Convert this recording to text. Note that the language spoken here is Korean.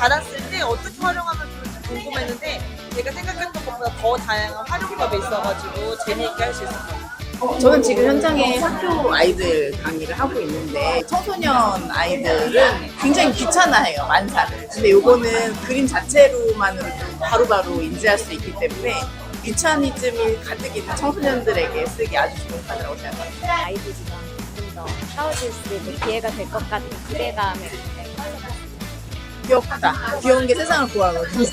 받았을 때 어떻게 활용하면 좋을지 궁금했는데 제가 생각했던 것보다 더 다양한 활용법이 있어가지고 재미있게 할 수 있었어요. 저는 지금 현장에 학교 아이들 강의를 하고 있는데 청소년 아이들은 굉장히 귀찮아해요 만사를 근데 요거는 그림 자체로만으로 바로바로 인지할 수 있기 때문에 귀차니즘이 가득 있는 청소년들에게 쓰기 아주 좋은 카드라고 생각합니다 아이들이랑 좀더 싸워질 수 있는 기회가 될 것 같은 기대감을 귀엽다. 귀여운 게 세상을 구하거든요